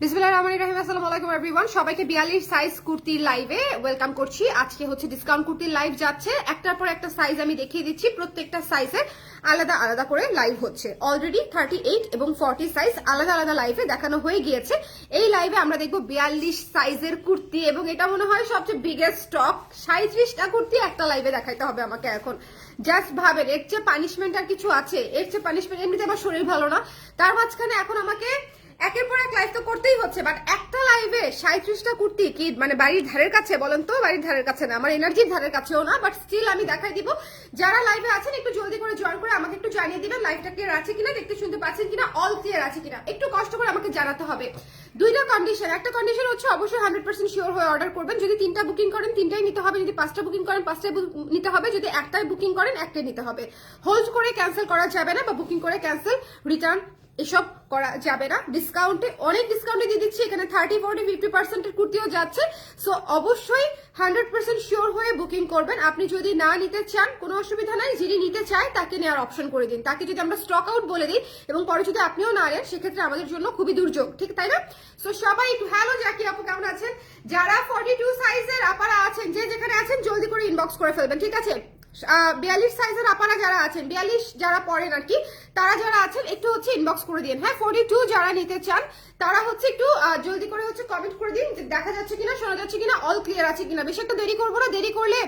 বিসমিল্লাহির রহমানির রহিম সবাইকে 42 সাইজ কুর্তির লাইভে ওয়েলকাম করছি। আজকে হচ্ছে ডিসকাউন্ট কুর্তির লাইভ যাচ্ছে। একটার পর একটা সাইজ আমি দেখিয়ে দিচ্ছি। প্রত্যেকটা সাইজে আলাদা আলাদা করে লাইভ হচ্ছে। অলরেডি 38 এবং 40 সাইজ আলাদা আলাদা লাইভে দেখানো হয়ে গিয়েছে। এই লাইভে আমরা দেখব 42 সাইজের কুর্তি এবং এটা মনে হয় সবচেয়ে বিগেস্ট স্টক 37টা কুর্তি একটা লাইভে দেখাইতে হবে আমাকে এখন। জাস্ট ভাবেন, এর চেয়ে পানিশমেন্ট আর কিছু আছে? এর চেয়ে পানিশমেন্ট এমনিতে আমার শরীর ভালো না। তার মাঝখানে এখন আমাকে একের পর এক লাইভ তো করতেই হচ্ছে বাট একটা লাইভে সাঁত্রিশটা কুর্তি কি মানে বাড়ির ধারের কাছে, বলেন তো, বাড়ির ধারের কাছে না, আমার এনার্জির ধারের কাছেও না বাট স্টিল আমি দেখাই দিব। যারা লাইভে আছেন, একটু জলদি করে জয়েন করে আমাকে একটু জানিয়ে দিবেন লাইভটা ক্লিয়ার আছে কিনা, দেখতে শুনতে পাচ্ছেন কিনা অল ক্লিয়ার আছে কিনা। একটু কষ্ট করে আমাকে জানাতে হবে। দুইটা কন্ডিশন একটা কন্ডিশন হচ্ছে অবশ্যই হান্ড্রেড পার্সেন্ট শিওর হয়ে অর্ডার করবেন। যদি তিনটা বুকিং করেন, তিনটাই নিতে হবে। যদি পাঁচটা বুকিং করেন, পাঁচটাই নিতে হবে। যদি একটাই বুকিং করেন, একটাই নিতে হবে। হোল্ড করে ক্যান্সেল করা যাবে না বা বুকিং করে ক্যান্সেল রিটার্ন এসব করা যাবে না। ডিসকাউন্টে অনেক ডিসকাউন্টে দিয়ে দিচ্ছি। এখানে থার্টি ফোর্টি ফিফটি পার্সেন্টের কুর্তিও যাচ্ছে। সো অবশ্যই হান্ড্রেড পার্সেন্ট শিওর হয়ে বুকিং করবেন। আপনি যদি না নিতে চান, কোনো অসুবিধা নাই। যিনি নিতে চায়, তাকে নেওয়ার অপশন করে দিন। তাকে যদি আমরা স্টক আউট বলে দিই, এবং পরে যদি আপনিও না নেন, সেক্ষেত্রে আমাদের জন্য খুবই দুর্যোগ। ঠিক তাই না? সো সবাই একটু হ্যালো জাকি আপু কেমন আছেন? যারা ফর্টি টু সাইজের আপারা আছেন, যে যেখানে আছেন, জলদি করে ইনবক্স করে ফেলবেন। ঠিক আছে? বিয়াল্লিশ সাইজের আপারা যারা আছেন, বিয়াল্লিশ যারা পড়েন আর কি, তারা যারা আছেন, একটু হচ্ছে ইনবক্স করে দিন হ্যাঁ ফোর্টি টু যারা নিতে চান, তারা হচ্ছে একটু জলদি করে হচ্ছে কমেন্ট করে দিন দেখা যাচ্ছে কিনা, শোনা যাচ্ছে কিনা অল ক্লিয়ার আছে কিনা। বেশি একটা দেরি করব না, দেরি করলে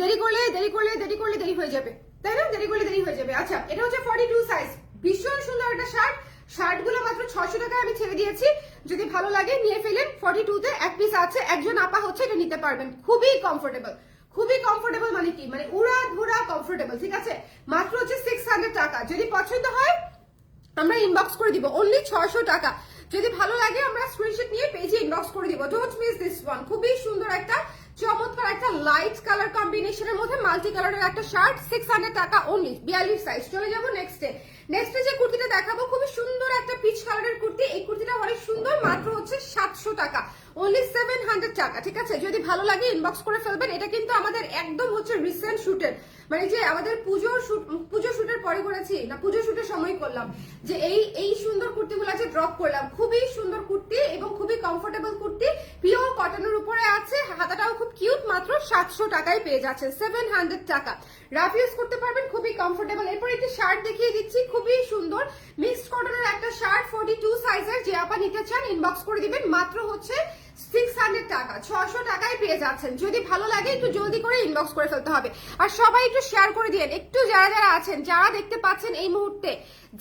দেরি করলে দেরি করলে দেরি করলে দেরি হয়ে যাবে। তাই না? দেরি করলে দেরি হয়ে যাবে। আচ্ছা এটা হচ্ছে ফর্টি টু সাইজ ভীষণ সুন্দর একটা শার্ট শার্টগুলো মাত্র ছশো টাকায় আমি ছেড়ে দিয়েছি। যদি ভালো লাগে, নিয়ে ফেলেন। ফর্টি টু তে এক পিস আছে। একজন আপা হচ্ছে এটা নিতে পারবেন। খুবই কমফোর্টেবল খুবই কমফোর্টেবল মানে কি? মানে উড়া ধুরা কমফোর্টেবল ঠিক আছে? মাত্র হচ্ছে সিক্স হান্ড্রেড টাকা। যদি পছন্দ হয়, আমরা ইনবক্স করে দিব। অনলি ছয়শো টাকা। যদি ভালো লাগে, আমরা স্ক্রিনশট নিয়ে পেজে ইনবক্স করে দিব। ডোন্ট মিস দিস ওয়ান খুবই সুন্দর একটা, চমৎকার একটা লাইট কালার কম্বিনেশনের মধ্যে মাল্টি কালারের একটা শার্ট সিক্স হান্ড্রেড টাকা অনলি বিয়াল্লিশ সাইজ চলে যাব নেক্সটে নেক্সটে যে কুর্তিটা দেখাবো, খুবই সুন্দর একটা পিচ কালারের কুর্তি। এই কুর্তিটা অনেক সুন্দর, মাত্র হচ্ছে সাতশো টাকা। অনলি সেভেন হান্ড্রেড টাকা, ঠিক আছে? যদি ভালো লাগে ইনবক্স করে ফেলবেন। এটা কিন্তু আমাদের একদম হচ্ছে রিসেন্ট শুটের মানে যে আমাদের পুজোর শুট পুজো শুটের পরে করেছি, না, পুজো শুটের সময় করলাম, যে এই এই সুন্দর কুর্তিগুলো আছে ড্রপ করলাম। খুবই সুন্দর কুর্তি এবং খুবই কমফোর্টেবল কুর্তি। পিওর কটনের উপরে আছে, হাতাটাও খুব কিউট মাত্র সাতশো টাকায় পেয়ে যাচ্ছেন সেভেন হান্ড্রেড টাকা। রাফ ইউজ করতে পারবেন, খুবই কমফোর্টেবল এরপর একটি শার্ট দেখিয়ে দিচ্ছি, খুবই সুন্দর। মিক্সড কটনের একটা শার্ট ফোর্টি টু সাইজের যে আপা নিতে চান ইনবক্স করে দিবেন। মাত্র হচ্ছে সিক্স হান্ড্রেড টাকা ছশো টাকায় পেয়ে যাচ্ছেন। যদি ভালো লাগে, একটু জলদি করে ইনবক্স করে ফেলতে হবে। আর সবাই একটু শেয়ার করে দিন একটু যারা যারা আছেন, যারা দেখতে পাচ্ছেন এই মুহূর্তে,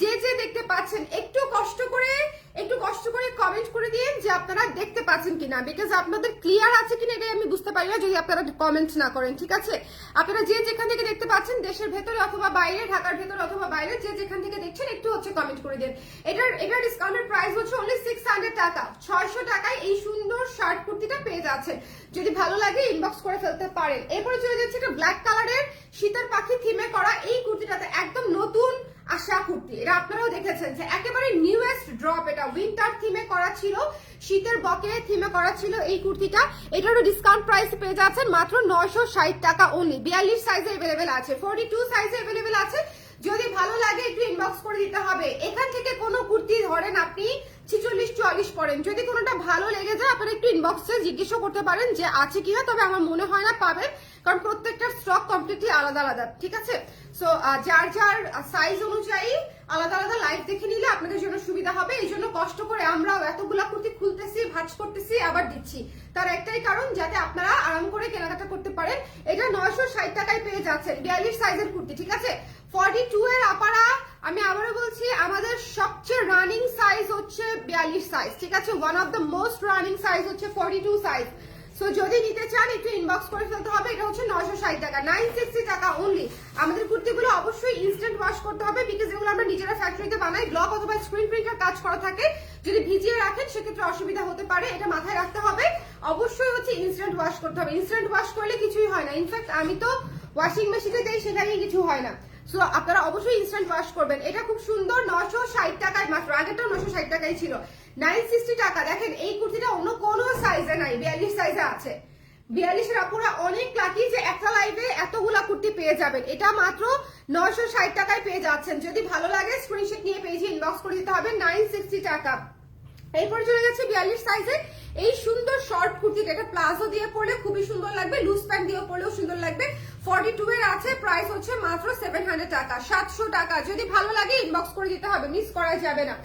যে যে দেখতে পাচ্ছেন, একটু কষ্ট করে একটু কষ্ট করে কমেন্ট করে দিন যে আপনারা দেখতে পাচ্ছেন কিনা বিকজ আপনাদের ক্লিয়ার আছে কিনা এটাই আমি বুঝতে পারি না, যদি আপনারা কমেন্ট না করেন, ঠিক আছে? আপনারা যে যেখান থেকে দেখতে পাচ্ছেন দেশের ভেতরে অথবা বাইরে, ঢাকার ভেতরে অথবা বাইরে, যে যেখান থেকে দেখছেন, একটু হচ্ছে কমেন্ট করে দিন। এটার এটার ডিসকাউন্টের প্রাইস হচ্ছে অনলি সিক্স হান্ড্রেড টাকা। ছয়শো টাকায় এই সুন্দর শার্ট কুর্তিটা পেয়ে যাচ্ছেন। যদি ভালো লাগে ইনবক্স করে ফেলতে পারেন। এরপরে চলে যাচ্ছে একটা ব্ল্যাক কালারের শীতের পাখি থিমে করা এই কুর্তিটাতে একদম নতুন আশা কুর্তি এটা আপনারাও দেখেছেন যে একেবারে নিউয়েস্ট ড্রপ এটা। উইন্টার থিমে করা ছিল, শীতের বকে থিমে করা ছিল এই কুর্তিটা। এটারও ডিসকাউন্ট প্রাইস পেয়ে যাচ্ছেন মাত্র নয়শো ষাট টাকা অনলি বিয়াল্লিশ সাইজে অ্যাভেলেবেল আছে ফোর্টি টু সাইজে অ্যাভেলেবেল আছে। যদি ভালো লাগে একটু ইনবক্স করে দিতে হবে। এখান থেকে কোনো কুর্তি ধরেন আপনি ছিচল্লিশ, চুয়াল্লিশ পড়েন যদি কোনোটা ভালো লেগে যায়, আপনারা একটু ইনবক্সে জিজ্ঞেসও করতে পারেন যে আছে কিনা তবে আমার মনে হয় না পাবেন। কারণ প্রত্যেকটা স্টক কমপ্লিটলি আলাদা আলাদা, ঠিক আছে? সো যার যার সাইজ অনুযায়ী আলাদা আলাদা লাইভ দেখে নিলে আপনাদের জন্য সুবিধা হবে। এই জন্য কষ্ট করে আমরাও এতগুলা কুর্তি খুলতেছি, ভাজ করতেছি, আবার দিচ্ছি। তার একটাই কারণ, যাতে আপনারা আরাম করে কেনাকাটা করতে পারেন। এটা নয়শো ষাট টাকায় পেয়ে যাচ্ছেন বিয়াল্লিশ সাইজের কুর্তি, ঠিক আছে? ফর্টি টু এর আপারা, আমি আবারও বলছি, আমাদের সবচেয়ে রানিং সাইজ হচ্ছে বিয়াল্লিশ সাইজ ঠিক আছে? One of the most running size হচ্ছে ফর্টি টু সাইজ সো যদি নিতে চান, একটু ইনবক্স করে ফেলতে হবে। এটা হচ্ছে নয়শো ষাট টাকা। নাইন সিক্সটি টাকা অনলি আমাদের কুর্তিগুলো অবশ্যই ইনস্ট্যান্ট ওয়াশ করতে হবে বিকজ এগুলো আমরা নিজেরা ফ্যাক্টরিতে বানাই। ব্লক অথবা স্ক্রিন প্রিন্টার কাজ করা থাকে। যদি ভিজিয়ে রাখেন, সেক্ষেত্রে অসুবিধা হতে পারে। এটা মাথায় রাখতে হবে। অবশ্যই হচ্ছে ইনস্ট্যান্ট ওয়াশ করতে হবে। ইনস্ট্যান্ট ওয়াশ করলে কিছুই হয় না। ইনফ্যাক্ট আমি তো ওয়াশিং মেশিনে দেই সেখানে কিছু হয় না। সো আপনারা অবশ্যই ইনস্ট্যান্ট ওয়াশ করবেন। এটা খুব সুন্দর নশো ষাট টাকায়, মাত্র আগেটাও নশো ষাট টাকায় ছিল। নাইন সিক্সটি টাকা। দেখেন, এই কুর্তিটা অন্য কোনো সাইজে নাই, বিয়াল্লিশ সাইজে আছে। বিয়াল্লিশের আপুরা অনেক লাকি যে একটা লাইভে এতগুলা কুর্তি পেয়ে যাবেন। এটা মাত্র নয়শো ষাট টাকায় পেয়ে যাচ্ছেন। যদি ভালো লাগে স্ক্রিনশট নিয়ে পেজে ইনবক্স করে দিতে হবে নাইন সিক্সটি টাকা। এরপরে চলে যাচ্ছে বিয়াল্লিশ সাইজে এই সুন্দর শর্ট কুর্তিটা। এটা প্লাজো দিয়ে পরলে খুবই সুন্দর লাগবে লুজ প্যান্ট দিয়ে পরলেও সুন্দর লাগবে। ফর্টি টু এর আছে প্রাইস হচ্ছে মাত্র সেভেন হান্ড্রেড টাকা, সাতশো টাকা। যদি ভালো লাগে ইনবক্স করে দিতে হবে মিস করা যাবে না।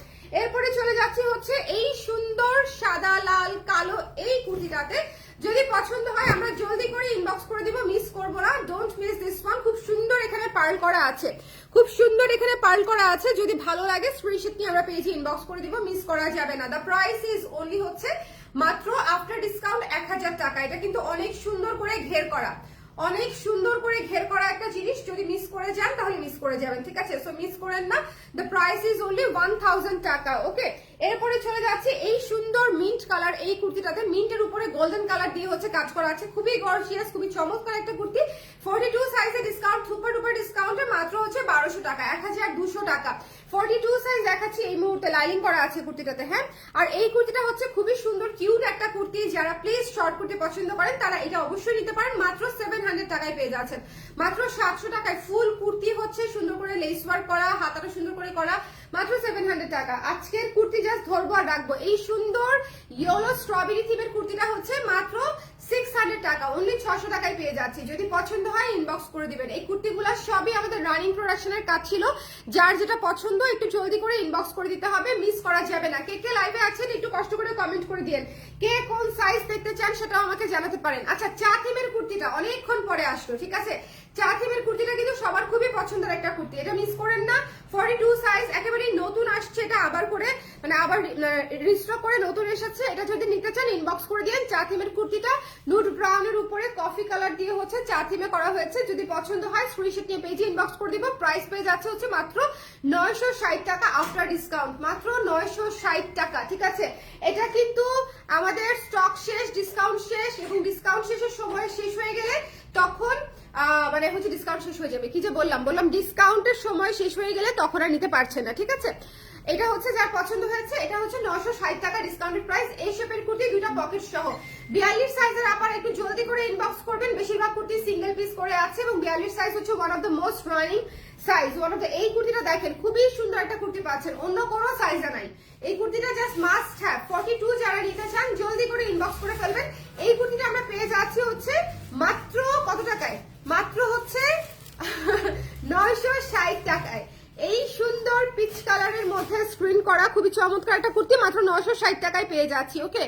এরপরে চলে যাচ্ছে হচ্ছে এই সুন্দর সাদা, লাল, কালো এই কুর্তিটাতে। যদি পছন্দ হয়, আমরা জলদি করে ইনবক্স করে দিব মিস করব না। ডোন্ট মিস দিস ওয়ান খুব সুন্দর এখানে পার্ল করা আছে। খুব সুন্দর এখানে পার্ল করা আছে। যদি ভালো লাগে স্ক্রিনশট নিয়ে আমরা পেজে ইনবক্স করে দিব মিস করা যাবে না। দ্য প্রাইস ইজ অনলি হচ্ছে মাত্র আফটার ডিসকাউন্ট এক হাজার টাকা। এটা কিন্তু অনেক সুন্দর করে ঘের করা। অনেক সুন্দর করে ঘের করা একটা জিনিস। যদি মিস করে যান, তাহলে মিস করে যাবেন, ঠিক আছে? সো মিস করেন না। The price is only one টাকা ওকে এরপরে চলে যাচ্ছে এই সুন্দর মিন্ট কালার এই কুর্তিটাতে মিন্টের উপরে গোল্ডেন কালার দিয়ে হচ্ছে কাজ করা আছে। খুবই গর্জিয়াস খুবই চমৎকার একটা কুর্তি। ফোর্টি টু সাইজে ডিসকাউন্ট সুপার ডুপার ডিসকাউন্টে মাত্র হচ্ছে বারোশো টাকা, এক হাজার দুশো টাকা। ফোর্টি টু সাইজ দেখাচ্ছি, এই মুহূর্তে লাইনিং করা আছে কুর্তিটাতে হ্যাঁ? আর এই কুর্তিটা হচ্ছে খুবই সুন্দর কিউট একটা কুর্তি। যারা প্লিজ শর্ট কুর্তি পছন্দ করেন, তারা এটা অবশ্যই নিতে পারেন। মাত্র সেভেন হান্ড্রেড টাকায় পেয়ে যাচ্ছেন। মাত্র সাতশো টাকায় ফুল কুর্তি হচ্ছে সুন্দর করে লেস ওয়ার্ক করা, হাতাটা সুন্দর করে করা। মাত্র সেভেন হান্ড্রেড টাকা। আজকের কুর্তি জাস্ট ধরবো আর রাখব। এই সুন্দর ইয়েলো স্ট্রবেরি থিমের কুর্তিটা হচ্ছে মাত্র সিক্স হান্ড্রেড টাকা। অনলি ছশো টাকায় পেয়ে যাচ্ছি। যদি পছন্দ হয় ইনবক্স করে দিবেন। এই কুর্তিগুলো সবই আমাদের রানিং প্রোডাকশনের কাজ ছিল। যার যেটা পছন্দ, একটু জলদি করে ইনবক্স করে দিতে হবে। মিস করা যাবে না। কে কে লাইভে আছেন, একটু কষ্ট করে কমেন্ট করে দিন কে কোন সাইজ দেখতে চান, সেটাও আমাকে জানাতে পারেন। আচ্ছা চা থিমের কুর্তিটা অনেকক্ষণ পরে আসলো, ঠিক আছে? চা থিমের কুর্তিটা কিন্তু সবার খুবই পছন্দের একটা কুর্তি। এটা মিস করেন না। ফর্টি টু সাইজ একেবারেই নতুন আসছে এটা আবার করে মানে আবার রিস্টক করে নতুন এসেছে। এটা যদি নিতে চান ইনবক্স করে দিন চা থিমের কুর্তিটা নুড ব্রাউনের উপরে কফি কালার দিয়ে হচ্ছে চা থিমে করা হয়েছে। যদি পছন্দ হয় স্ক্রিনশট নিয়ে পেজে ইনবক্স করে দিব। প্রাইস পেয়ে যাচ্ছে হচ্ছে মাত্র নয়শো ষাট টাকা আফটার ডিসকাউন্ট মাত্র নয়শো ষাট টাকা, ঠিক আছে? এটা কিন্তু আমাদের স্টক শেষ ডিসকাউন্ট শেষ এবং ডিসকাউন্ট শেষের সময় শেষ হয়ে গেলে তখন মানে হচ্ছে ডিসকাউন্ট শেষ হয়ে যাবে। কি যে বললাম বললাম ডিসকাউন্টের সময় শেষ হয়ে গেলে তখন আর নিতে পারছে না, ঠিক আছে? এটা হচ্ছে যার পছন্দ হয়েছে, এটা হচ্ছে নশো ষাট টাকা ডিসকাউন্টেড প্রাইস এই শেপের কুর্তি দুইটা পকেট সহ। বিয়াল্লিশ সাইজের আবার একটু জলদি করে ইনবক্স করবেন, বেশিরভাগ কুর্তি সিঙ্গেল পিস করে আছে এবং বিয়াল্লিশ সাইজ হচ্ছে one of the most running size one of the এই কুর্তিটা দেখেন, খুবই সুন্দর একটা কুর্তি পাচ্ছেন, অন্য কোনো সাইজে নাই। এই কুর্তিটা just must have forty two যারা নিতে চান, জলদি করে ইনবক্স করে ফেলবেন। এই কুর্তিটা আমরা পেয়ে যাচ্ছি হচ্ছে মাত্র কত টাকায়? মাত্র হচ্ছে নয়শো ষাট টাকায়। এই সুন্দর পিচ কালারের মধ্যে স্ক্রিন করা খুবই চমৎকার একটা কুর্তি, মাত্র নয়শো ষাট টাকায় পেয়ে যাচ্ছি ওকে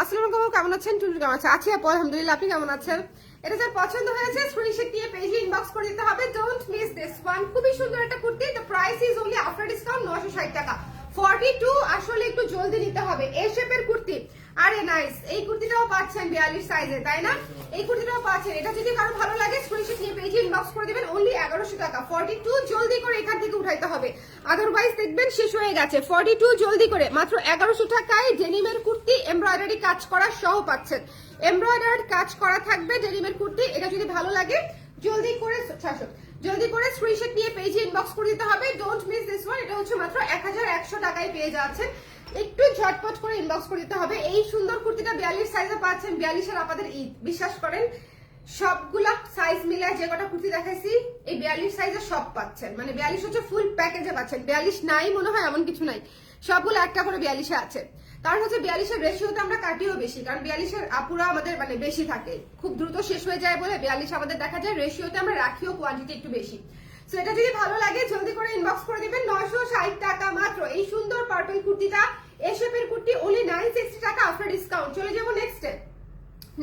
আসসালামু আলাইকুম কেমন আছেন? টুটু কেমন আছে আছি আপু, আলহামদুলিল্লাহ, আপনি কেমন আছেন? এটা যার পছন্দ হয়েছে স্ক্রিনশট দিয়ে পেজে ইনবক্স করে দিতে হবে। ডোন্ট মিস দিস ওয়ান খুবই সুন্দর একটা kurti the price is only after discount নয়শো ষাট টাকা। ফর্টি টু আসলে একটু জলদি নিতে হবে। এ শেপের কুর্তি। আরে নাইস এই কুর্তিটাও পাচ্ছেন বিয়াল্লিশ সাইজে তাই না? এই কুর্তিটাও পাচ্ছেন। এটা যদি কারও ভালো লাগে স্ক্রিনশট নিয়ে পেজে ইনবক্স করে দিবেন অনলি এগারোশো টাকা। ফর্টি টু জলদি করে এখান থেকে উঠাইতে হবে। আদারওয়াইজ দেখবেন শেষ হয়ে গেছে। ফর্টি টু জলদি করে, মাত্র এগারোশো টাকায় ডেনিমের কুর্তি এমব্রয়ডারি কাজ করা সহ পাচ্ছেন। এমব্রয়ডারি কাজ করা থাকবে ডেনিমের কুর্তি। এটা যদি ভালো লাগে, জলদি করে জলদি করে স্ক্রিনশট নিয়ে পেজে ইনবক্স করে দিতে হবে। ডোন্ট মিস দিস ওয়ান এটা হচ্ছে মাত্র এক হাজার একশো টাকায় পেয়ে যাচ্ছেন। একটু ঝটপট করে ইনবক্স করে দিতে হবে। এই সুন্দর কুর্তিটা বিয়াল্লিশ সাইজে পাচ্ছেন, বিয়াল্লিশের আপনাদের ঈদ, বিশ্বাস করেন। সবগুলা সাইজ মিলে যে কটা কুর্তি দেখাইছি, এই বিয়াল্লিশ সাইজে সব পাচ্ছেন। মানে বিয়াল্লিশ হচ্ছে ফুল প্যাকেজে পাচ্ছেন। বিয়াল্লিশ নাই মনে হয়, এমন কিছু নাই। সবগুলো একটা করে বিয়াল্লিশে আছে। কারণ হচ্ছে বিয়াল্লিশের রেশিওতে আমরা কাটিও বেশি, কারণ বিয়াল্লিশের আপুরা আমাদের মানে বেশি থাকে। খুব দ্রুত শেষ হয়ে যায় বলে বিয়াল্লিশ আমাদের দেখা যায় রেশিওতে আমরা রাখিও কোয়ান্টিটি একটু বেশি। সো এটা যদি ভালো লাগে, জলদি করে ইনবক্স করে দিবেন, নয়শো ষাট টাকা মাত্র। এই সুন্দর পার্পল কুর্তিটা এই কুর্তি ওনলি নাইন সিক্সটি টাকা আফটার ডিসকাউন্ট চলে যাব নেক্সটে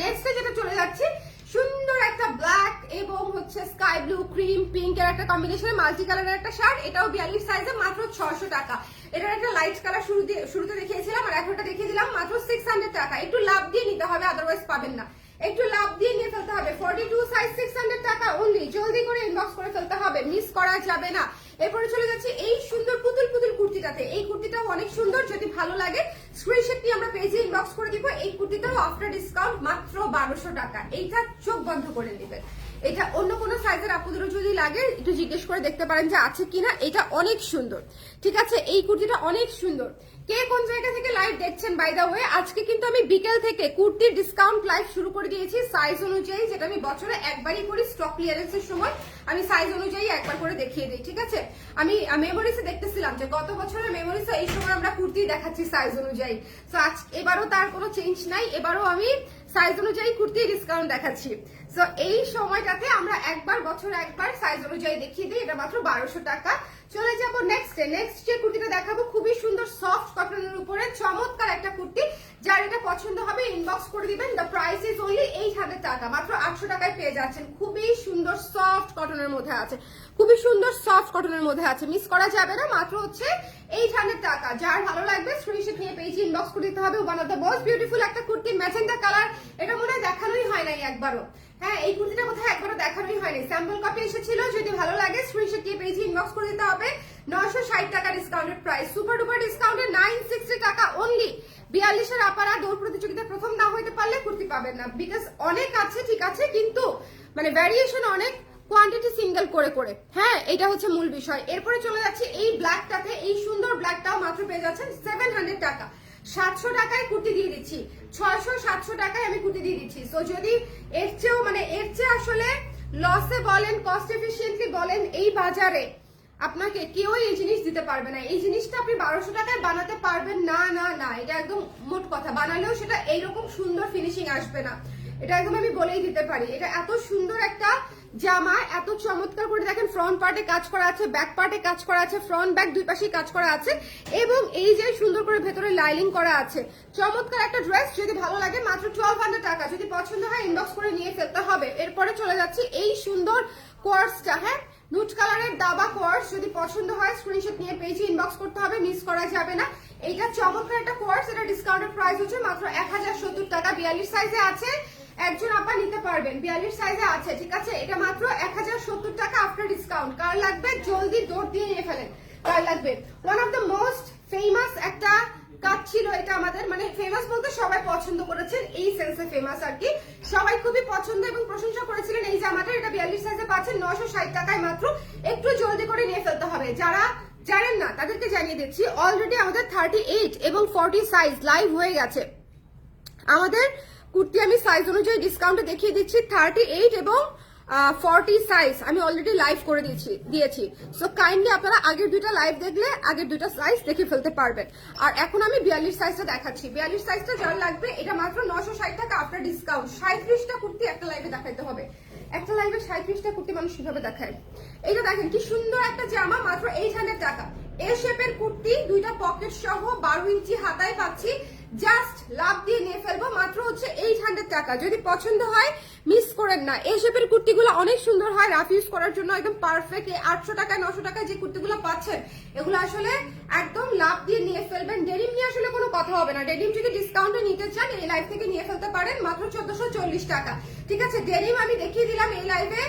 নেক্সটে যেটা চলে যাচ্ছে, সুন্দর একটা ব্ল্যাক এবং হচ্ছে স্কাই ব্লু ক্রিম পিঙ্ক এর একটা কম্বিনেশনে মাল্টি কালারের একটা শার্ট এটাও বিয়াল্লিশ সাইজে মাত্র ছশো টাকা। এটার একটা লাইট কালার শুরু শুরুতে দেখিয়েছিলাম এখনটা দেখিয়ে দিলাম, মাত্র সিক্স হান্ড্রেড টাকা। একটু লাভ দিয়ে নিতে হবে আদারওয়াইজ পাবেন না। একটু লাভ দিয়ে নিয়ে ফেলতে হবে। Forty two size six hundred টাকা অনলি জলদি করে ইনবক্স করে ফেলতে হবে। মিস করা যাবে না। এরপরে চলে যাচ্ছে এই সুন্দর পুতুল পুতুল কুর্তিটাতে। এই কুর্তিটাও অনেক সুন্দর, যদি ভালো লাগে স্ক্রিনশট নিয়ে আমরা পেজে ইনবক্স করে দিব। এই কুর্তিটাও আফটার ডিসকাউন্ট মাত্র বারোশো টাকা। এইটা চোখ বন্ধ করে নেবেন। এটা অন্য কোনো সাইজের আপুদেরও যদি লাগে, একটু জিজ্ঞেস করে দেখতে পারেন যে আছে কিনা। এটা অনেক সুন্দর। ঠিক আছে? এই কুর্তিটা অনেক সুন্দর। কে কোন জায়গা থেকে লাইভ দেখছেন বাই দা ওয়ে আজকে কিন্তু আমি বিকেল থেকে কুর্তির ডিসকাউন্ট লাইভ শুরু করে দিয়েছি সাইজ অনুযায়ী, যেটা আমি বছরে একবারই করি স্টক ক্লিয়ারেন্সের সময়। আমি সাইজ অনুযায়ী একবার করে দেখিয়ে দিই, ঠিক আছে? আমি মেমোরিসে দেখতেছিলাম যে গত বছরের মেমোরিসে এই সময় আমরা কুর্তি দেখাচ্ছি সাইজ অনুযায়ী। তো আজ এবারও তার কোনো চেঞ্জ নাই, এবারও আমি সাইজ অনুযায়ী কুর্তি ডিসকাউন্ট দেখাচ্ছি। সো এই সময়টাতে আমরা একবার, বছরে একবার সাইজ অনুযায়ী দেখিয়ে দিই, এটা মাত্র বারোশো টাকা। চলে যাব নেক্সট নেক্সট যে কুর্তিটা দেখাবো, খুবই সুন্দর সফট কটনের উপরে। চমৎকার একটা কুর্তি, যার এটা পছন্দ হবে ইনবক্স করে দিবেন। The price is only eight hundred টাকা, মাত্র আটশো টাকায় পেয়ে যাচ্ছেন। খুবই সুন্দর সফট কটনের মধ্যে আছে। খুবই সুন্দর সফট কটনের মধ্যে আছে। মিস করা যাবে না, মাত্র হচ্ছে এইট হান্ড্রেড টাকা। যার ভালো লাগবে স্ক্রিনশট নিয়ে পেজে ইনবক্স করে দিতে হবে। One of the most beautiful একটা কুর্তি ম্যাজেন্ডা কালার এটা মনে হয় দেখানোই হয় নাই একবারও। হ্যাঁ এই কুর্তিটা কোথায় একবারও দেখানোই হয়নি। স্যাম্পল কপি এসেছিল, যদি ভালো লাগে স্ক্রিনশট দিয়ে পেজে ইনবক্স করে দিতে হবে। নয়শো ষাট টাকা ডিসকাউন্টেড প্রাইস সুপার ডুপার ডিসকাউন্টে নাইন সিক্সটি টাকা অনলি বিয়াল্লিশের আপারা দৌড় প্রতিযোগিতায় প্রথম না হইতে পারলে কুর্তি পাবেন না। বিকজ অনেক আছে, ঠিক আছে, কিন্তু মানে ভ্যারিয়েশন অনেক কোয়ান্টিটি সিঙ্গেল করে করে। হ্যাঁ এটা হচ্ছে মূল বিষয়। এরপরে চলে যাচ্ছে এই ব্ল্যাকটাতে এই সুন্দর ব্ল্যাকটাও মাত্র পেয়ে যাচ্ছেন সেভেন হান্ড্রেড টাকা। সাতশো টাকায় কুর্তি দিয়ে দিচ্ছি। ছয়শো, সাতশো টাকায় আমি কুর্তি দিয়ে দিচ্ছি। সো যদি এর চেয়েও মানে এর চেয়ে আসলে লসে বলেন কস্ট এফিসিয়েন্টলি বলেন, এই বাজারে আপনাকে কেউ এই জিনিস দিতে পারবে না। এই জিনিসটা আপনি বারোশো টাকায় বানাতে পারবেন, না না না, এটা একদম মোট কথা। বানালেও সেটা এইরকম সুন্দর ফিনিশিং আসবে না। এটা একদম আমি বলেই দিতে পারি। এটা এত সুন্দর একটা জামা এত চমৎকার করে দেখেন ফ্রন্ট পার্টে কাজ করা আছে ব্যাক পার্টে কাজ করা আছে ফ্রন্ট ব্যাক দুই পাশেই কাজ করা আছে, এবং এই যে সুন্দর করে ভেতরে লাইলিং করা আছে, চমৎকার একটা ড্রেস যদি ভালো লাগে, মাত্র টুয়েলভ হান্ড্রেড টাকা, যদি পছন্দ হয় ইনবক্স করে নিয়ে ফেলতে হবে। এরপরে চলে যাচ্ছি এই সুন্দর কোয়ার্সটা হ্যাঁ? নুট কালারের দাবা কোয়ার্স যদি পছন্দ হয় স্ক্রিনশট নিয়ে পেজে ইনবক্স করতে হবে মিস করা যাবে না। এইটা চমৎকার একটা কোয়ার্স এটা ডিসকাউন্টেড প্রাইস হচ্ছে মাত্র এক হাজার সত্তর টাকা, বিয়াল্লিশ সাইজে আছে। একজন আপা নিতে পারবেন। বিয়াল্লিশ সাইজে আছে, ঠিক আছে? এটা মাত্র এক হাজার সত্তর টাকা আফটার ডিসকাউন্ট কার লাগবে? জলদি দৌড় দিয়ে নিয়ে ফেলেন। কার লাগবে? One of the most famous একটা কাজ ছিল এটা আমাদের। মানে ফেমাস বলতে সবাই পছন্দ করেছেন। এই সেন্সে ফেমাস আর কি। সবাই খুবই পছন্দ এবং প্রশংসা করেছিলেন এই জামাটা এটা বিয়াল্লিশ সাইজে পাচ্ছেন। নশো ষাট টাকায় মাত্র একটু জলদি করে নিয়ে ফেলতে হবে। যারা জানেন না, তাদেরকে জানিয়ে দিচ্ছি। অলরেডি আমাদের থার্টি এইট এবং ফর্টি সাইজ লাইভ হয়ে গেছে। আমাদের কুর্তি আমি সাইজ অনুযায়ী ডিসকাউন্টে দেখিয়ে দিচ্ছি থার্টি এইট এবং ফর্টি সাইজ আমি অলরেডি লাইভ করে দিয়েছি দিয়েছি। সো কাইন্ডলি আপনারা আগের দুইটা লাইভ দেখলে, আগের দুইটা সাইজ দেখে ফেলতে পারবেন। আর এখন আমি বিয়াল্লিশ সাইজটা দেখাচ্ছি। বিয়াল্লিশ সাইজটা যার লাগবে, এটা মাত্র নশো ষাট টাকা আপনার ডিসকাউন্ট সাঁত্রিশটা কুর্তি একটা লাইভে দেখাইতে হবে। একটা লাইভে সাঁত্রিশটা কুর্তি মানুষ কীভাবে দেখায়? এইটা দেখেন, কি সুন্দর একটা জামা, মাত্র এইট হান্ড্রেড টাকা। এ শেপের কুর্তি, দুইটা পকেট সহ বারো ইঞ্চি হাতায় পাচ্ছি। জাস্ট লাভ দিয়ে নিয়ে ফেলব, মাত্র হচ্ছে এইট হান্ড্রেড টাকা। যদি পছন্দ হয় মিস করেন না। এই শেপের কুর্তিগুলো অনেক সুন্দর হয় রাফ ইউজ করার জন্য একদম পারফেক্ট এই আটশো টাকা নশো টাকায় যে কুর্তিগুলো পাচ্ছেন, এগুলো আসলে একদম লাভ দিয়ে নিয়ে ফেলবেন। ডেনিম নিয়ে আসলে কোনো কথা হবে না। ডেনিম যদি ডিসকাউন্টে নিতে চান, এই লাইভ থেকে নিয়ে ফেলতে পারেন, মাত্র চোদ্দশো টাকা। ঠিক আছে ডেনিম আমি দেখিয়ে দিলাম এই লাইভে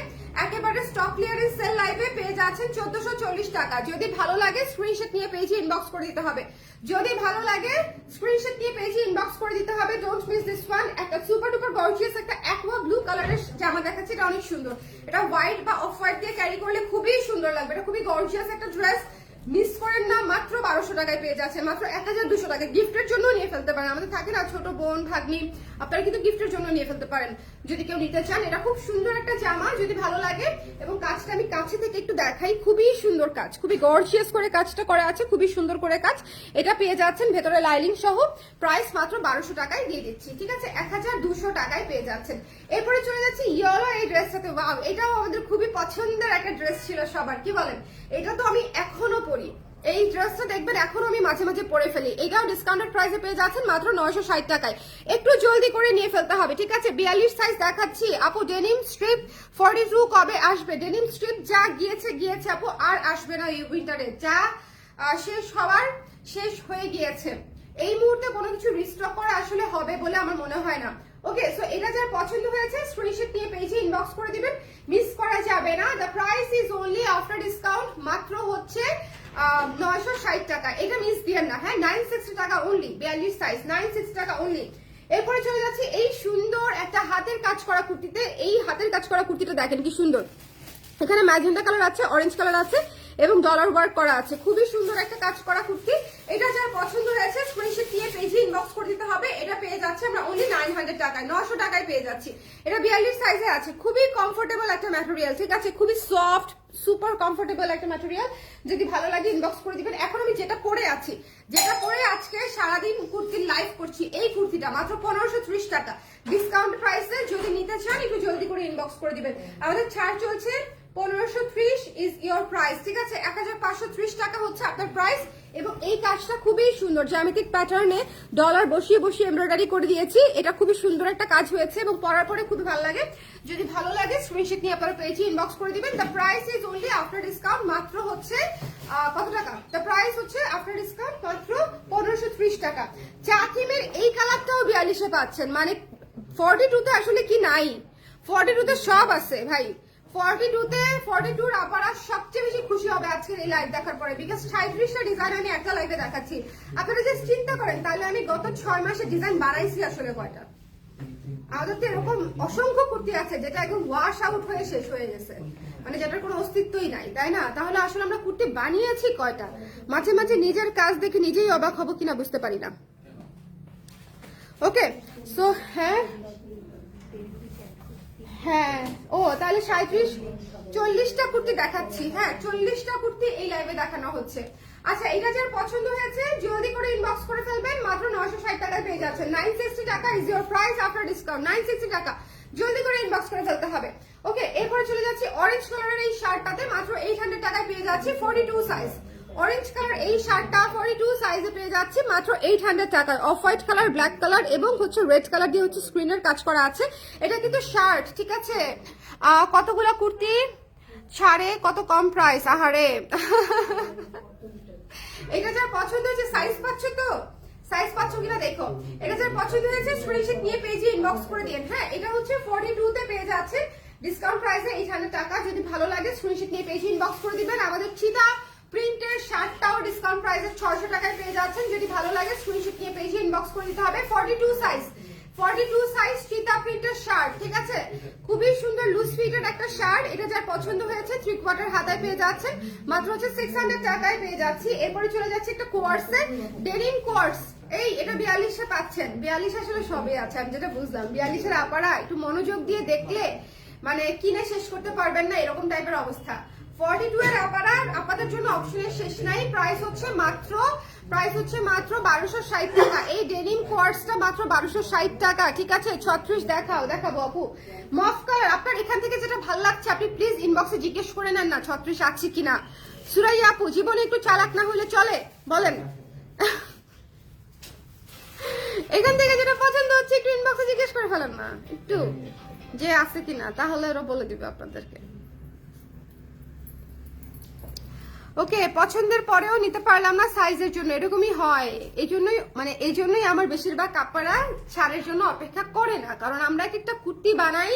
একেবারে স্টক ক্লিয়ারেন্স সেল লাইভে পেয়ে যাচ্ছেন চোদ্দশো চল্লিশ টাকা। যদি ভালো লাগে স্ক্রিনশট নিয়ে পেজে ইনবক্স করে দিতে হবে। যদি ভালো লাগে স্ক্রিনশট নিয়ে পেজে ইনবক্স করে দিতে হবে। ডোন্ট মিস দিস ওয়ান একটা সুপার ডুপার গর্জিয়াস একটা অ্যাকোয়া ব্লু কালারের জামা দেখাচ্ছে। এটা অনেক সুন্দর। এটা হোয়াইট বা অফ হোয়াইট দিয়ে ক্যারি করলে খুবই সুন্দর লাগবে। এটা খুবই গর্জিয়াস একটা ড্রেস মিস করেন না, মাত্র বারোশো টাকায় পেয়ে যাচ্ছে মাত্র এক হাজার দুশো টাকা। গিফটের জন্য নিয়ে ফেলতে পারেন। আমাদের থাকে না ছোট বোন, ভাগ্নি, আপনারা কিন্তু গিফটের জন্য নিয়ে ফেলতে পারেন। যদি কেউ নিতে চান, এটা খুব সুন্দর একটা জামা, যদি ভালো লাগে। এবং কাজটা আমি কাছে থেকে একটু দেখাই, খুবই সুন্দর কাজ, খুবই গর্জিয়াস করে কাজটা করা আছে, খুবই সুন্দর করে কাজ। এটা পেয়ে যাচ্ছেন ভেতরে লাইলিং সহ প্রাইস মাত্র বারোশো টাকায় দিয়ে দিচ্ছি, ঠিক আছে? এক হাজার দুশো টাকায় পেয়ে যাচ্ছেন। এরপরে চলে যাচ্ছি ইয়েলো এই ড্রেসটাতে ওয়াও এটাও আমাদের খুবই পছন্দের একটা ড্রেস ছিল সবার, কি বলেন? এটা তো আমি এখনও পরি। এই ড্রেসটা দেখবেন এখন আমি মাঝে মাঝে পরে ফেলি। এটাও ডিসকাউন্টেড প্রাইসে পেয়ে যাচ্ছেন মাত্র নয়শো ষাট টাকায়। একটু জলদি করে নিয়ে ফেলতে হবে, ঠিক আছে? বিয়াল্লিশ সাইজ দেখাচ্ছি। আপু ডেনিম স্ট্রিপ ফর্টি টু কবে আসবে? ডেনিম স্ট্রিপ যা গিয়েছে গিয়েছে আপু, আর আসবে না এই উইন্টারে যা শেষ হওয়ার, শেষ হয়ে গিয়েছে। এই মুহূর্তে কোনো কিছু রিস্টক করা আসলে হবে বলে আমার মনে হয় না। ওকে সো এটা যার পছন্দ হয়েছে স্ক্রিনশট নিয়ে পেজে ইনবক্স করে দিবেন। মিস করা যাবে না। The price is only after discount মাত্র হচ্ছে নয়শো ষাট টাকা। এটা মিস দিয়েন না হ্যাঁ? নাইন সিক্সটি টাকা অনলি বিয়াল্লিশ সাইজ নাইন সিক্সটি টাকা অনলি এরপরে চলে যাচ্ছে, এই সুন্দর একটা হাতের কাজ করা কুর্তিতে। এই হাতের কাজ করা কুর্তিটা দেখেন কি সুন্দর। এখানে ম্যাজেন্টা কালার আছে অরেঞ্জ কালার আছে। এবং ডলার ওয়ার্ক করা আছে। খুবই সুন্দর একটা কাজ করা কুর্তি। এটা যার পছন্দ হয়েছে স্ক্রিনশট নিয়ে পেজে ইনবক্স করে দিতে হবে। এটা পেয়ে যাচ্ছে আমরা অনলি নাইন হান্ড্রেড টাকায় নশো টাকায় পেয়ে যাচ্ছি। এটা বিয়াল্লিশ সাইজে আছে। খুবই কমফোর্টেবল একটা ম্যাটেরিয়াল ঠিক আছে? খুবই সফট সুপার কমফোর্টেবল একটা ম্যাটেরিয়াল যদি ভালো লাগে ইনবক্স করে দিবেন। এখন আমি যেটা পরে আছি, যেটা পরে আজকে সারাদিন কুর্তির লাইভ করছি, এই কুর্তিটা মাত্র পনেরোশো ত্রিশ টাকা। ডিসকাউন্ট প্রাইসে যদি নিতে চান, একটু জলদি করে ইনবক্স করে দিবেন। আমাদের ছাড় চলছে পনেরোশো ত্রিশ ইজ ইয়োর প্রাইস ঠিক আছে? এক হাজার পাঁচশো ত্রিশ টাকা হচ্ছে আপনার প্রাইস এবং এই কাজটা খুবই সুন্দর। জ্যামিতিক প্যাটার্নে ডলার বসিয়ে বসিয়ে করে দিয়েছি। এটা খুবই সুন্দর একটা কাজ হয়েছে এবং পরে খুবই ভালো লাগে। যদি ভালো লাগে নিয়ে আপনারা করে দিবেন। দ্য ডিসকাউন্ট মাত্র হচ্ছে কত টাকা? দ্য হচ্ছে ডিসকাউন্ট মাত্র পনেরোশো ত্রিশ টাকা। এই কালারটাও বিয়াল্লিশে পাচ্ছেন। মানে ফর্টি টুতে আসলে কি নাই? ফর্টি টুতে সব আছে ভাই। ফর্টি টুতে ফর্টি টুর সবচেয়ে বেশি খুশি হবে এই দেখার পরে ডিজাইন আমি একটা দেখাচ্ছি। আপনারা চিন্তা করেন, তাহলে আমি গত ছয় ডিজাইন বাড়াইছি আসলে কয়টা? আমাদের তো এরকম অসংখ্য কুর্তি আছে যেটা একদম ওয়াশ আউট হয়ে শেষ হয়ে গেছে। মানে যেটার কোনো অস্তিত্বই নাই, তাই না? তাহলে আসলে আমরা কুর্তি বানিয়েছি কয়টা? মাঝে মাঝে নিজের কাজ দেখে নিজেই অবাক হব কিনা বুঝতে পারি না। ওকে সো হ্যাঁ হ্যাঁ। ও, তাহলে সাঁত্রিশ চল্লিশটা কুর্তি দেখাচ্ছি। হ্যাঁ চল্লিশটা কুর্তি এই লাইভে দেখানো হচ্ছে। আচ্ছা এটা যার পছন্দ হয়েছে, জলদি করে ইনবক্স করে ফেলবেন। মাত্র নয়শো ষাট টাকায় পেয়ে যাচ্ছেন। নাইন সিক্সটি টাকা is your price after discount nine sixty টাকা। জলদি করে ইনবক্স করে ফেলতে হবে। ওকে এরপরে চলে যাচ্ছি অরেঞ্জ কালারের এই শার্টটাতে মাত্র এইট হান্ড্রেড টাকায় পেয়ে যাচ্ছি। Forty two size orange colour এই শার্টটা ফর্টি টু সাইজে পেয়ে যাচ্ছি। মাত্র এইট হান্ড্রেড টাকায়। Off white colour black colour এবং হচ্ছে রেড কালার দিয়ে হচ্ছে স্ক্রিনের কাজ করা আছে। এটা কিন্তু শার্ট ঠিক আছে? কতগুলা কুর্তি? ছাড়ে কত কম প্রাইস আহারে। এটা যার পছন্দ হয়েছে সাইজ পাচ্ছ তো? সাইজ পাচ্ছ কিনা দেখো। এটা যার পছন্দ হয়েছে স্ক্রিনশট নিয়ে পেজে ইনবক্স করে দিন হ্যাঁ এটা হচ্ছে ফর্টি টু তে পেয়ে যাচ্ছে। ডিসকাউন্ট প্রাইসে এইট হান্ড্রেড টাকা। যদি ভালো লাগে স্ক্রিনশট নিয়ে পেজে ইনবক্স করে দিবেন। আমাদের চিতা প্রিন্টের শার্টটাও ডিসকাউন্ট প্রাইসে ছয়শো টাকায় পেয়ে যাচ্ছেন। যদি ভালো লাগে স্ক্রিনশট নিয়ে পেজে ইনবক্স করে দিতে হবে। Forty two size forty two size চিতা প্রিন্টের শার্ট, ঠিক আছে? খুবই সুন্দর লুজ ফিটের একটা শার্ট। এটা যার পছন্দ হয়েছে থ্রি কোয়ার্টার হাতায় পেয়ে যাচ্ছেন। মাত্র হচ্ছে সিক্স হান্ড্রেড টাকায় পেয়ে যাচ্ছি। এরপরে চলে যাচ্ছে একটা কোয়ার্সে ডেনিম কোয়ার্স এই, এটা বিয়াল্লিশে পাচ্ছেন। বিয়াল্লিশ আসলে সবই আছে, আমি যেটা বুঝলাম। বিয়াল্লিশের আপারা একটু মনোযোগ দিয়ে দেখলে মানে কিনে শেষ করতে পারবেন না, এরকম টাইপের অবস্থা। ফর্টি টু এর আপারা আপনাদের জন্য অপশনের শেষ নাই। প্রাইস হচ্ছে মাত্র প্রাইস হচ্ছে মাত্র বারোশো ষাট টাকা। এই ডেনিম কোয়ার্সটা মাত্র বারোশো ষাট টাকা। ঠিক আছে, ছত্রিশ দেখাও, দেখাবো আপু। মফ কালার আপনার এখান থেকে যেটা ভালো লাগছে, আপনি প্লিজ ইনবক্সে জিজ্ঞেস করে নেন না ছত্রিশ আছে কিনা। সুরাই আপু, জীবনে একটু চালাক না হলে চলে, বলেন। এখান থেকে যেটা পছন্দ হচ্ছে, একটু ইনবক্সে জিজ্ঞেস করে ফেলেন না। একটু যে আছে কিনা, তাহলে ওরা বলে দিবে আপনাদেরকে। ওকে, পছন্দের পরেও নিতে পারলাম না সাইজের জন্য। এরকমই হয়। এই জন্যই মানে এই জন্যই আমার বেশিরভাগ কাপড়া ছাড়ের জন্য অপেক্ষা করে না। কারণ আমরা এক একটা কুর্তি বানাই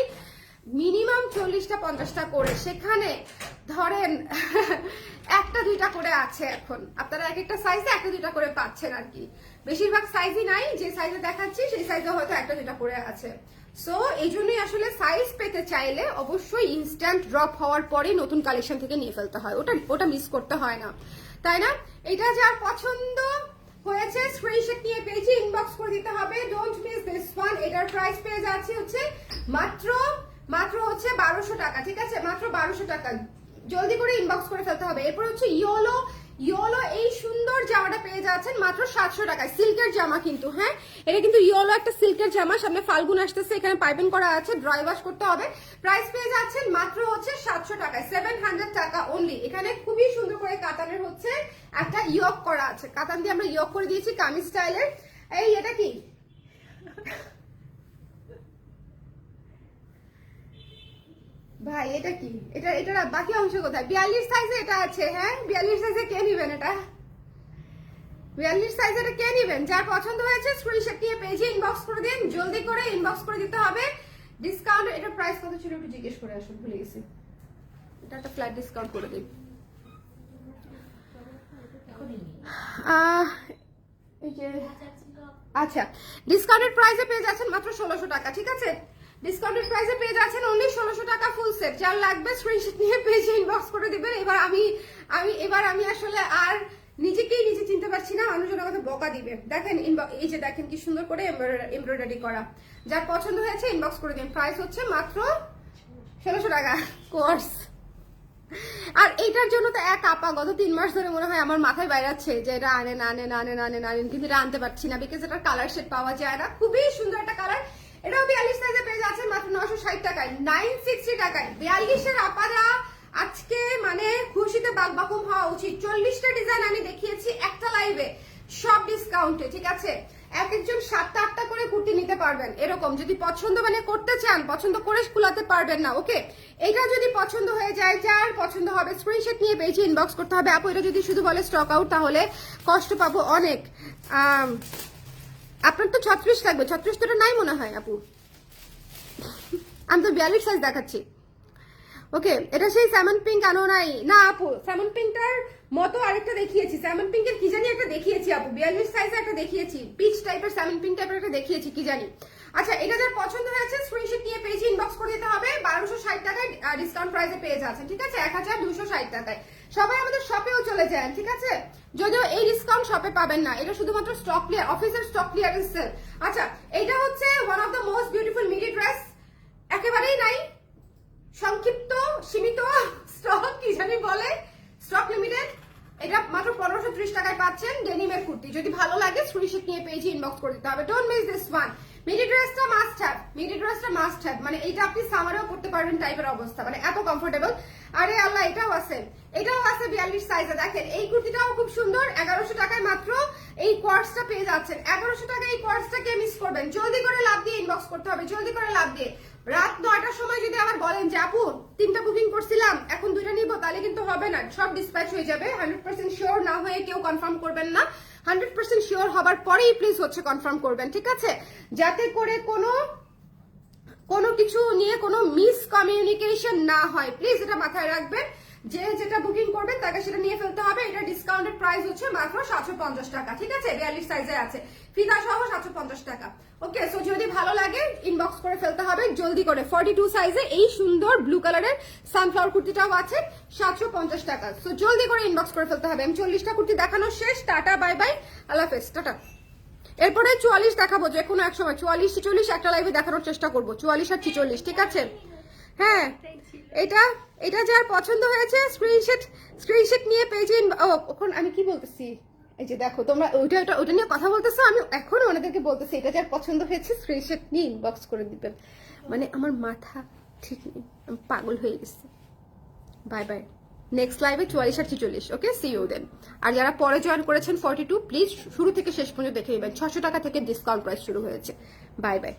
মিনিমাম চল্লিশটা, পঞ্চাশটা করে। সেখানে ধরেন, একটা, দুইটা করে আছে এখন। আপনারা এক একটা সাইজে একটা, দুইটা করে পাচ্ছেন আর কি। বেশিরভাগ সাইজই নাই। যে সাইজে দেখাচ্ছি, সেই সাইজে হয়তো একটা, দুইটা করে আছে। সো এই জন্যই আসলে সাইজ পেতে চাইলে অবশ্যই ইনস্ট্যান্ট ড্রপ হওয়ার পরে নতুন কালেকশন থেকে নিয়ে ফেলতে হয়। ওটা ওটা মিস করতে হয় না। তাই না? এটা যার পছন্দ হয়েছে স্ক্রিনশট নিয়ে পেজে ইনবক্স করে দিতে হবে। ডোন্ট মিস দিস ওয়ান এটার প্রাইস পেয়ে যাচ্ছে হচ্ছে মাত্র মাত্র হচ্ছে বারোশো টাকা, ঠিক আছে? মাত্র বারোশো টাকা। জলদি করে ইনবক্স করে ফেলতে হবে। এরপর হচ্ছে ইয়োলো ইয়োলো এই সুন্দর জামাটা পেয়ে যাচ্ছেন মাত্র সাতশো টাকায়। সিল্কের জামা কিন্তু হ্যাঁ? এটা কিন্তু ইয়োলো একটা সিল্কের জামা। সামনে ফাল্গুন আসতেছে, এখানে পাইপিং করা আছে ড্রাই ওয়াশ করতে হবে। প্রাইস পেয়ে যাচ্ছেন মাত্র হচ্ছে সাতশো টাকায়। সেভেন হান্ড্রেড টাকা অনলি এখানে খুবই সুন্দর করে কাতানের হচ্ছে একটা ইয়ক করা আছে। কাতান দিয়ে আমরা ইয়ক করে দিয়েছি কামিজ স্টাইলের এই, এটা কি? ভাই, এটা কি? এটা এটা বাকি অংশ কোথায়? বিয়াল্লিশ সাইজে এটা আছে হ্যাঁ? বিয়াল্লিশ সাইজে কে নিবেন এটা? বিয়াল্লিশ সাইজ এটা কে নিবেন? যার পছন্দ হয়েছে স্ক্রিনশট নিয়ে পেজে ইনবক্স করে দিন। জলদি করে ইনবক্স করে দিতে হবে। ডিসকাউন্ট এটা প্রাইস কত ছিল একটু জিজ্ঞেস করে আসুন, ভুলে গেছি। এটা একটা ফ্ল্যাট ডিসকাউন্ট করে দিন। আচ্ছা। ডিসকাউন্টেড প্রাইসে পেয়ে যাচ্ছেন মাত্র ষোলোশো টাকা, ঠিক আছে? ডিসকাউন্টেড প্রাইসে পেয়ে যাচ্ছেন অনলি ষোলোশো টাকা ফুল সেট যার লাগবে স্ক্রিনশট নিয়ে পেজে ইনবক্স করে দিবেন। এবার আমি আমি, এবার আমি আসলে আর নিজেকেই নিজে চিনতে পারছি না মানুষজনের কথা বকা দিবে। দেখেন এই যে দেখেন কি সুন্দর করে এমব্রয়ডারি করা। যার পছন্দ হয়েছে ইনবক্স করে দিন। প্রাইস হচ্ছে মাত্র ষোলোশো টাকা। কোর্স আর এইটার জন্য তো এক আপা, গত তিন মাস ধরে মনে হয় আমার মাথায় বাইরাচ্ছে যে এটা আনেন আনেন আনেন আনেন আনেন কিন্তু এটা আনতে পারছি না বিকজ এটার কালার শেড পাওয়া যায় না। খুবই সুন্দর একটা কালার এটাও বিয়াল্লিশ সাইজে পেয়ে যাচ্ছেন মাত্র নশো ষাট টাকায়। নাইন সিক্সটি টাকায়। বিয়াল্লিশের আপারা আজকে মানে খুশিতে বাকবাকুম হওয়া উচিত। চল্লিশটা ডিজাইন আমি দেখিয়েছি একটা লাইভে সব ডিসকাউন্টে ঠিক আছে? এক একজন সাতটা আটটা করে কুর্তি নিতে পারবেন, এরকম। যদি পছন্দ মানে করতে চান, পছন্দ করে কুলাতে পারবেন না ওকে এটা যদি পছন্দ হয়ে যায়, যার পছন্দ হবে স্ক্রিনশট নিয়ে পেয়েছি ইনবক্স করতে হবে। আপু, এটা যদি শুধু বলে স্টক আউট তাহলে কষ্ট পাবো অনেক। আপনার তো ছত্রিশ লাগবে ছত্রিশ তো নাই মনে হয়, আপু। আমি তো বিয়াল্লিশ সাইজ দেখাচ্ছি। ওকে, এটা সেই স্যামন পিঙ্ক আনো নাই না, আপু স্যামন পিঙ্কটার মতো আরেকটা দেখিয়েছি। স্যামন পিঙ্কের কি জানি একটা দেখিয়েছি, আপু। বিয়াল্লিশ সাইজে একটা দেখিয়েছি। পিচ টাইপের স্যামন পিঙ্ক টাইপের একটা দেখিয়েছি, কি জানি। আচ্ছা এটা যার পছন্দ হয়েছে স্ক্রিনশট নিয়ে পেয়েছি ইনবক্স করে দিতে হবে। বারোশো ষাট টাকায় ডিসকাউন্ট প্রাইসে পেয়ে যাচ্ছেন, ঠিক আছে? এক হাজার দুশো ষাট টাকায়। সবাই আমাদের শপেও চলে যায়, ঠিক আছে? যদিও এই ডিসকাউন্ট শপে পাবেন না, এটা শুধুমাত্র স্টক ক্লিয়ার অফিসের স্টক ক্লিয়ারেন্স সেল আচ্ছা এটা হচ্ছে one of the most beautiful midi dress একেবারেই নাই। সংক্ষিপ্ত, সীমিত স্টক কি জানি বলে? স্টক লিমিটেড এটা মাত্র পনেরোশো ত্রিশ টাকায় পাচ্ছেন ডেনিমের কুর্তি। যদি ভালো লাগে স্ক্রিনশট নিয়ে পেয়েছি ইনবক্স করে দিতে হবে। Don't miss this one midi ড্রেসটা মাস্ট হ্যাভ মিডি ড্রেসটা মাস্ট হ্যাভ মানে এটা আপনি সামারেও করতে পারবেন টাইপের অবস্থা। মানে এত কমফোর্টেবল আরে আল্লাহ, এটাও আছে। এটাও আছে বিয়াল্লিশ সাইজে দেখেন, এই কুর্তিটাও খুব সুন্দর, এগারোশো টাকায় মাত্র এই কোয়ার্সটা পেয়ে যাচ্ছেন। এগারোশো টাকায় এই কোয়ার্সটাকে মিস করবেন? জলদি করে লাভ দিয়ে ইনবক্স করতে হবে, জলদি করে লাভ দিয়ে। রাত নয়টার সময় যদি আবার বলেন যে, আপু, তিনটা বুকিং করছিলাম, এখন দুইটা নিব, তাহলে কিন্তু হবে না। সব ডিসপ্যাচ হয়ে যাবে। হান্ড্রেড পার্সেন্ট শিওর না হয়ে কেউ কনফার্ম করবেন না। হান্ড্রেড পার্সেন্ট শিওর হবার পরেই প্লিজ হচ্ছে কনফার্ম করবেন, ঠিক আছে? যাতে করে কোনো কোনো কিছু নিয়ে কোনো মিস কমিউনিকেশন না হয়। প্লিজ এটা মাথায় রাখবেন। যে যেটা বুকিং করবেন, তাকে সেটা নিয়ে ফেলতে হবে। এটা ডিসকাউন্টেড প্রাইস হচ্ছে মাত্র সাতশো পঞ্চাশ টাকা। ঠিক আছে? বিয়াল্লিশ সাইজে আছে। ফিতা সহ সাতশো পঞ্চাশ টাকা। ওকে সো যদি ভালো লাগে ইনবক্স করে ফেলতে হবে। জলদি করে। ফর্টি টু সাইজে এই সুন্দর ব্লু কালারের সানফ্লাওয়ার কুর্তিটাও আছে, সাতশো পঞ্চাশ টাকা। সো জলদি করে ইনবক্স করে ফেলতে হবে। আমি চল্লিশটা কুর্তি দেখানো শেষ। টাটা বাই বাই আল্লাহ হাফেজ। টাটা। এরপরে চুয়াল্লিশ দেখাবো, যে কোনো এক সময়। চুয়াল্লিশ ছিচল্লিশ একটা লাইভে দেখানোর চেষ্টা করব। চুয়াল্লিশ আর ছিচল্লিশ, ঠিক আছে? হ্যাঁ এটা এটা যার পছন্দ হয়েছে স্ক্রিনশট স্ক্রিনশট নিয়ে পেজে ওখানে, আমি কি বলতেছি? এই যে দেখো, তোমরা ওইটা ওটা ওটা নিয়ে কথা বলতেছো, আমি এখনও ওনাদেরকে বলতেছি, এটা যার পছন্দ হয়েছে স্ক্রিনশট নিয়ে ইনবক্স করে দিবেন। মানে আমার মাথা ঠিক নেই, আমি পাগল হয়ে গেছি। বাই বাই নেক্সট লাইভে চুয়াল্লিশ আর ছিচল্লিশ ওকে সি ইউ দেন আর যারা পরে জয়েন করেছেন ফর্টি টু প্লিজ শুরু থেকে শেষ পর্যন্ত দেখে নেবেন। ছশো টাকা থেকে ডিসকাউন্ট প্রাইস শুরু হয়েছে। Bye bye